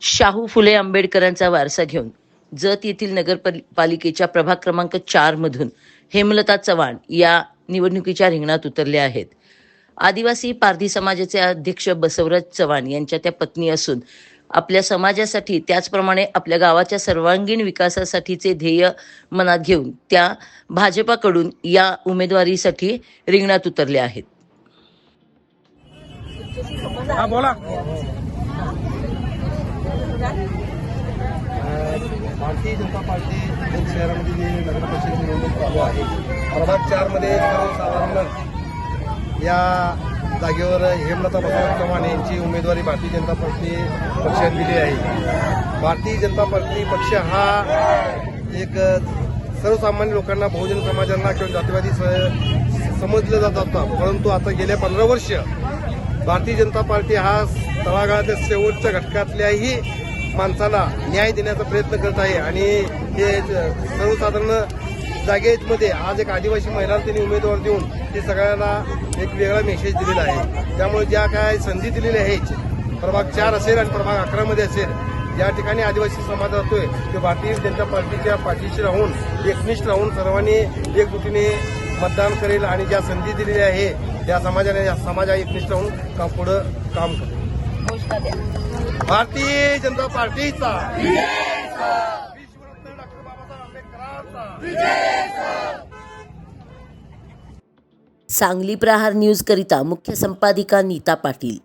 शाहू फुले आंबेडकरांचा वारसा घेऊन जत येथील नगरपालिकेच्या प्रभाग क्रमांक चार मधून हेमलता चव्हाण या निवडणुकीच्या रिंगणात उतरल्या आहेत. आदिवासी पारधी समाजाचे अध्यक्ष बसवराज चव्हाण यांच्या त्या पत्नी असून आपल्या समाजासाठी त्याचप्रमाणे आपल्या गावाच्या सर्वांगीण विकासासाठीचे ध्येय मनात घेऊन त्या भाजपाकडून या उमेदवारीसाठी रिंगणात उतरल्या आहेत. बोला. भारतीय जनता पार्टी जत शहरामध्ये जी नगर परिषद निवडणूक चालू आहे प्रभाग चारमध्ये सर्वसाधारण या जागेवर हेमलता बसवराज चव्हाण यांची उमेदवारी भारतीय जनता पार्टी पक्षाने दिली आहे. भारतीय जनता पार्टी पक्ष हा एक सर्वसामान्य लोकांना बहुजन समाजांना किंवा जातीवादी समजलं जात होता. परंतु आता गेल्या पंधरा वर्ष भारतीय जनता पार्टी हा तळागाळातल्या शेवटच्या घटकातल्याही माणसाला न्याय देण्याचा प्रयत्न करत आहे. आणि हे सर्वसाधारण जागेमध्ये आज एक आदिवासी महिलांना त्यांनी उमेदवार देऊन ते सगळ्यांना एक वेगळा मेसेज दिलेला आहे. त्यामुळे ज्या काय संधी दिलेल्या आहेत प्रभाग चार असेल आणि प्रभाग अकरामध्ये असेल या ठिकाणी आदिवासी समाज राहतोय. ते भारतीय जनता पार्टीच्या पाठीशी राहून एकनिष्ठ राहून सर्वांनी एकजुटीने मतदान करेल आणि ज्या संधी दिलेल्या आहे त्या समाजाने या समाजा एकनिष्ठ राहून काम पुढं काम करेल? भारतीय जनता पार्टीचा विश्वरत्न डॉक्टर सांगली प्रहार न्यूज़ करिता मुख्य संपादिका नीता पाटील।